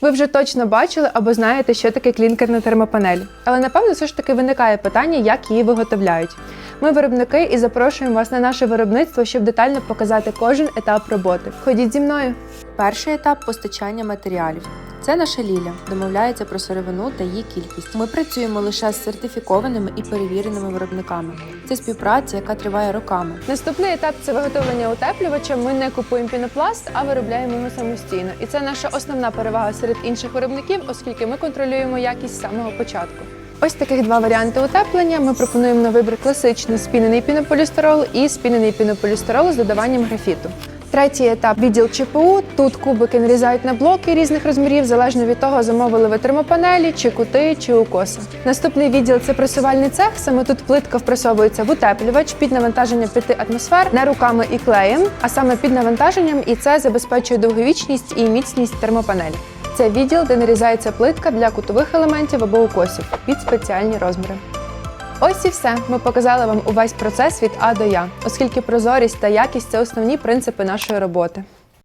Ви вже точно бачили або знаєте, що таке клінкерна термопанель. Але напевно все ж таки виникає питання, як її виготовляють. Ми виробники і запрошуємо вас на наше виробництво, щоб детально показати кожен етап роботи. Ходіть зі мною. Перший етап постачання матеріалів. Це наша Ліля домовляється про сировину та її кількість. Ми працюємо лише з сертифікованими і перевіреними виробниками. Це співпраця, яка триває роками. Наступний етап це виготовлення утеплювача. Ми не купуємо пінопласт, а виробляємо його самостійно. І це наша основна перевага серед інших виробників, оскільки ми контролюємо якість з самого початку. Ось таких два варіанти утеплення. Ми пропонуємо на вибір класичний спінений пінополістирол і спінений пінополістирол з додаванням графіту. Третій етап відділ ЧПУ. Тут кубики нарізають на блоки різних розмірів, залежно від того, замовили ви термопанелі, чи кути, чи укоси. Наступний відділ це пресувальний цех. Саме тут плитка впресовується в утеплювач під навантаження 5 атмосфер, не руками і клеєм, а саме під навантаженням, і це забезпечує довговічність і міцність термопанелі. Це відділ, де нарізається плитка для кутових елементів або укосів під спеціальні розміри. Ось і все. Ми показали вам увесь процес від А до Я, оскільки прозорість та якість це основні принципи нашої роботи.